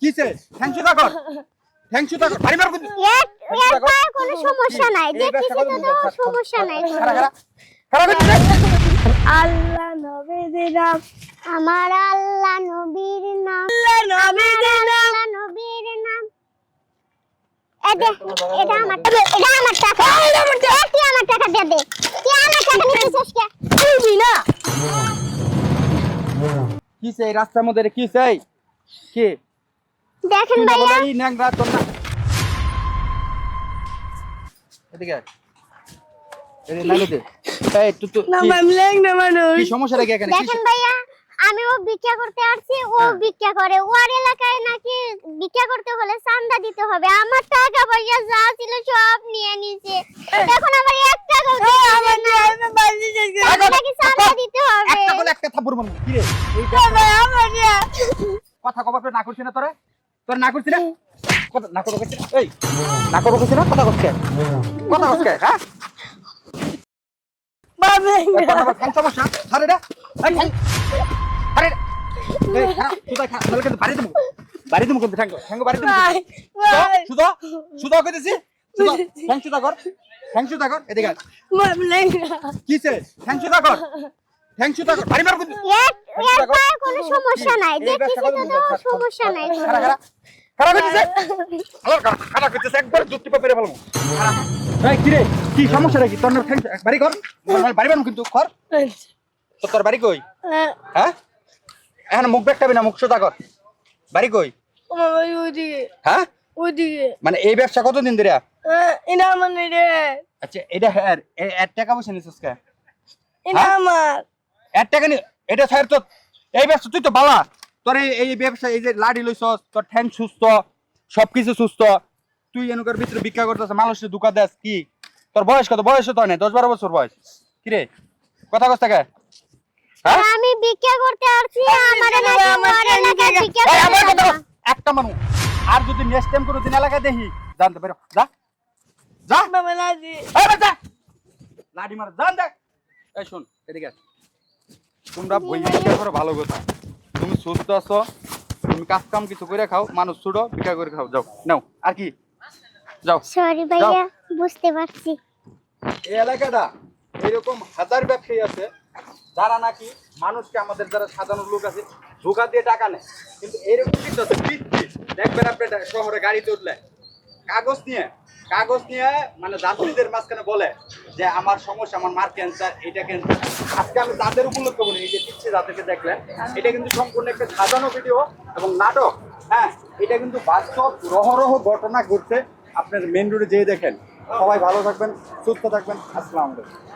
কিসে ঠ্যাংসুদা কর। ঠ্যাংসুদা কর। বাড়ি মার এর এর পায়ে কোনো সমস্যা নাই। দেখতেছি তো সমস্যা নাই। আল্লাহ নবীদের নাম। আমার আল্লাহ নবীর নাম। আল্লাহ নাম। আল্লাহ নবীর নাম। এটা এটা আমার এটা আমার টাকা। এটা আমার টাকা। তুই আমার টাকা দিয়ে দে। তুই আমার টাকা নিতেছিস কে? তুই না। কিসে এই রাস্তার মধ্যে কিসে এই? কি? দেখেন ভাইয়া। এই ন্যাংরা তোর না এদিকে আয়। দে। এই, তুই- না না মানুষ। কি সমস্যা রেখে এখানে? দেখেন ভাইয়া আমি ও ভিক্ষা করতে আসছি ও হ্যাঁ। ভিক্ষা করে। ওর এলাকায় নাকি ভিক্ষা করতে হলে চান্দা দিতে হবে। আমার টাকা পয়সা যা ছিল সব নিয়ে নিছে। এখন আমার এক টাকা কথা কবার না করছিস না তোরে? তোর না করছিস না? কথা না করো করছিস এই না করো করছিস না? কথা করছিস কথা করছিস হ্যাঁ? বাবা এই, খা নাহলে কিন্তু বাড়ি কর কোনো সমস্যা নাই। তো তো সমস্যা নাই খারা খারা খারা করতেছে? হ্যালো খারা খারা করতেছে। একবার জুতি পেপে ফেলব। এই কি রে? কি সমস্যা নাকি? তোর ঠ্যাং বাড়ি কর বাড়ি বানু কিন্তু কর তো তোর বাড়ি কই? হ্যাঁ? এখন মুখ বেকটাবি না মুখ সোজা কর। বাড়ি কই? ওইদিকে। হ্যাঁ? ওইদিকে। মানে এই ব্যবসা কতদিন ধরে? এটা মানে রে। আচ্ছা এটা হ্যাঁ এর টাকা পয়সা নিছিস কে? এটা আমার। এর টাকা নি এটা স্যার তো এই ব্যবসা তুই তো বালা। তোর এই ব্যবসা এই যে লাড়ি লইছস তোর ঠ্যাং সুস্থ সবকিছু সুস্থ। তুই এনুকার ভিতরে ভিক্ষা করতেছ মানুষের দুকা দেস কি? তোর বয়স কত? বয়স তো নাই দশ বারো বছর বয়স। কি রে? কথা কস থাকে হ্যাঁ? আমি ভিক্ষা করতে আসছি আমার এলাকায় ভিক্ষা একটা মানুষ। আর যদি নেক্সট টাইম কোনো দিন এলাকায় দেখি জানতে পারো। যা। যা! লাঠি। মার জান দেখ এই শোন এদিকে। তোমরা বই ভিক্ষা করো ভালো কথা। তুমি সুস্থ আছো তুমি কাজ কাম কিছু করে খাও মানুষ ছুড়ো ভিক্ষা করে খাও যাও। নাও আর কি? যাও। সরি ভাইয়া বুঝতে পারছি। এই এলাকাটা এরকম হাজার ব্যবসায়ী আছে যারা নাকি মানুষকে আমাদের যারা সাধারণ লোক আছে ধোকা দিয়ে টাকা নেয়। কিন্তু এরকম কিন্তু আছে দেখবেন আপনি শহরে গাড়িতে উঠলে কাগজ নিয়ে কাগজ নিয়ে মানে যাত্রীদের মাঝখানে বলে যে আমার সমস্যা, আমার মার ক্যান্সার এটা ক্যান্সার আজকে আমি তাদের উপলক্ষ বলি এই যে দিচ্ছে যাদেরকে দেখলেন, এটা কিন্তু সম্পূর্ণ একটা সাজানো ভিডিও এবং নাটক। হ্যাঁ এটা কিন্তু বাস্তব রহরহ ঘটনা ঘটছে আপনার মেন রোডে যেয়ে দেখেন। সবাই ভালো থাকবেন, সুস্থ থাকবেন। আসসালামু আলাইকুম।